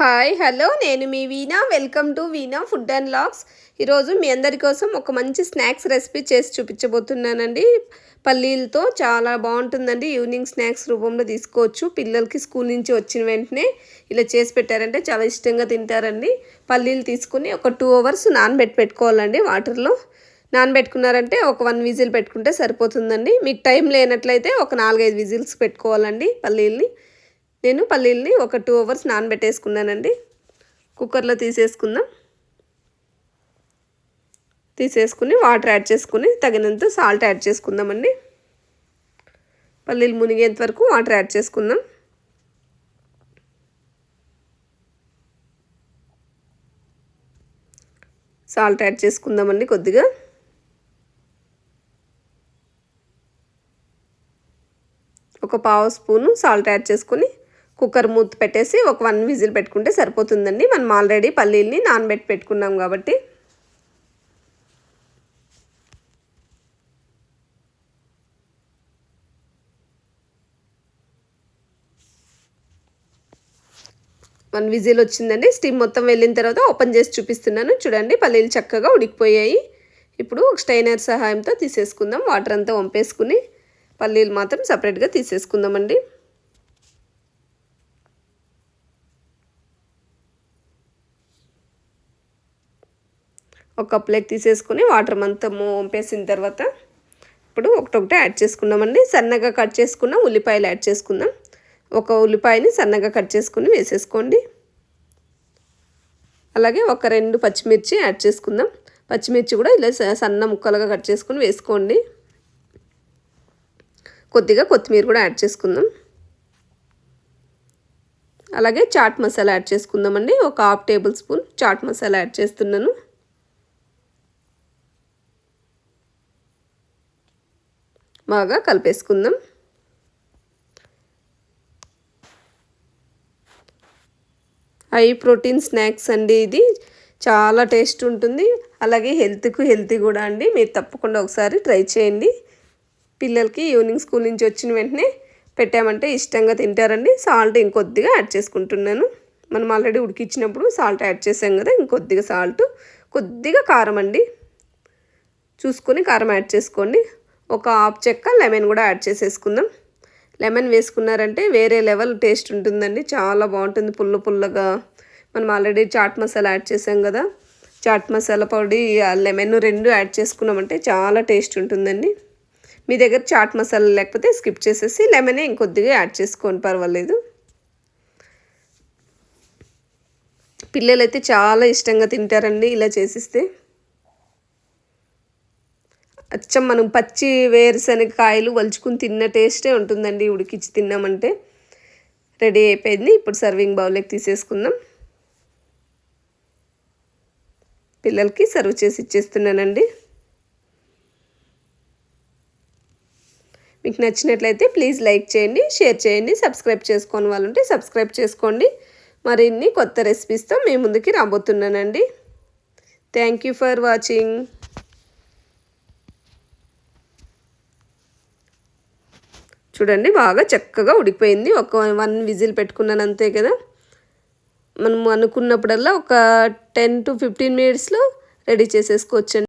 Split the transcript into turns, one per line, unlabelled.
Hi hello. నేను మీ Veena. Welcome to Veena food and logs. ఈరోజు మీ అందరి కోసం ఒక మంచి స్నాక్స్ రెసిపీ చేసి చూపించబోతున్నానండి. పల్లీలతో చాలా బాగుంటుందండి. ఈవినింగ్ స్నాక్స్ రూపంలో తీసుకోవచ్చు. పిల్లలకి స్కూల్ నుంచి వచ్చిన వెంటనే ఇలా చేసి పెట్టారంటే చాలా ఇష్టంగా తింటారండి. పల్లీలు తీసుకుని ఒక టూ అవర్స్ నానబెట్టి పెట్టుకోవాలండి వాటర్లో. నానబెట్టుకున్నారంటే ఒక వన్ విజిల్ పెట్టుకుంటే సరిపోతుందండి. మీకు టైం లేనట్లయితే ఒక నాలుగైదు విజిల్స్ పెట్టుకోవాలండి పల్లీల్ని. నేను పల్లీల్ని ఒక టూ అవర్స్ నానబెట్టేసుకున్నానండి. కుక్కర్లో తీసేసుకుందాం. తీసేసుకుని వాటర్ యాడ్ చేసుకుని తగినంత సాల్ట్ యాడ్ చేసుకుందామండి. పల్లీలు మునిగేంత వరకు వాటర్ యాడ్ చేసుకుందాం. సాల్ట్ యాడ్ చేసుకుందామండి కొద్దిగా. ఒక పావు స్పూను సాల్ట్ యాడ్ చేసుకుని కుక్కర్ మూత పెట్టేసి ఒక వన్ విజిల్ పెట్టుకుంటే సరిపోతుందండి. మనం ఆల్రెడీ పల్లీల్ని నానబెట్టి పెట్టుకున్నాం కాబట్టి. వన్ విజిల్ వచ్చిందండి. స్టీమ్ మొత్తం వెళ్ళిన తర్వాత ఓపెన్ చేసి చూపిస్తున్నాను. చూడండి పల్లీలు చక్కగా ఉడికిపోయాయి. ఇప్పుడు ఒక స్టైనర్ సహాయంతో తీసేసుకుందాం. వాటర్ అంతా వంపేసుకుని పల్లీలు మాత్రం సపరేట్గా తీసేసుకుందామండి. ఒక కప్లోకి తీసేసుకుని వాటర్ అంతా వంపేసిన తర్వాత ఇప్పుడు ఒకటొకటి యాడ్ చేసుకున్నామండి సన్నగా కట్ చేసుకున్న ఉల్లిపాయలు యాడ్ చేసుకుందాం. ఒక ఉల్లిపాయని సన్నగా కట్ చేసుకుని వేసేసుకోండి. అలాగే ఒక రెండు పచ్చిమిర్చి యాడ్ చేసుకుందాం. పచ్చిమిర్చి కూడా ఇలా సన్న ముక్కలుగా కట్ చేసుకుని వేసుకోండి. కొద్దిగా కొత్తిమీర కూడా యాడ్ చేసుకుందాం. అలాగే చాట్ మసాలా యాడ్ చేసుకుందామండి. ఒక half table spoon chaat masala add చేస్తున్నాను. బాగా కలిపేసుకుందాం. హై ప్రోటీన్ స్నాక్స్ అండి ఇది. చాలా టేస్ట్ ఉంటుంది. అలాగే హెల్త్కు హెల్తీ కూడా అండి. మీరు తప్పకుండా ఒకసారి ట్రై చేయండి. పిల్లలకి ఈవినింగ్ స్కూల్ నుంచి వచ్చిన వెంటనే పెట్టామంటే ఇష్టంగా తింటారండి. సాల్ట్ ఇంకొద్దిగా యాడ్ చేసుకుంటున్నాను. మనం ఆల్రెడీ ఉడికిచ్చినప్పుడు సాల్ట్ యాడ్ చేసాం కదా ఇంకొద్దిగా సాల్ట్. కొద్దిగా కారం అండి. చూసుకొని కారం యాడ్ చేసుకోండి. ఒక హాఫ్ చెక్క లెమన్ కూడా యాడ్ చేసేసుకుందాం. లెమన్ వేసుకున్నారంటే వేరే లెవెల్ టేస్ట్ ఉంటుందండి. చాలా బాగుంటుంది పుల్ల పుల్లగా. మనం ఆల్రెడీ చాట్ మసాలా యాడ్ చేసాం కదా. చాట్ మసాలా పొడి లెమన్ రెండు యాడ్ చేసుకున్నామంటే చాలా టేస్ట్ ఉంటుందండి. మీ దగ్గర చాట్ మసాలా లేకపోతే స్కిప్ చేసేసి లెమనే ఇంకొద్దిగా యాడ్ చేసుకోండి పర్వాలేదు. పిల్లలైతే చాలా ఇష్టంగా తింటారండి ఇలా చేసిస్తే. అచ్చం మనం పచ్చి వేరుశనగ కాయలు వలుచుకుని తిన్న టేస్టే ఉంటుందండి ఉడికిచ్చి తిన్నామంటే. రెడీ అయిపోయింది. ఇప్పుడు సర్వింగ్ బౌల్లోకి తీసేసుకుందాం. పిల్లలకి సర్వ్ చేసి ఇచ్చేస్తున్నానండి. మీకు నచ్చినట్లయితే ప్లీజ్ లైక్ చేయండి షేర్ చేయండి సబ్స్క్రైబ్ చేసుకోని వాళ్ళు ఉంటే సబ్స్క్రైబ్ చేసుకోండి. మరిన్ని కొత్త రెసిపీస్తో మీ ముందుకి రాబోతున్నానండి. Thank you for watching. చూడండి బాగా చక్కగా ఉడికిపోయింది. ఒక వన్ విజిల్ పెట్టుకున్నాను అంతే కదా. మనం అనుకున్నప్పుడల్లా ఒక టెన్ టు ఫిఫ్టీన్ మినిట్స్లో రెడీ చేసేసుకోవచ్చండి.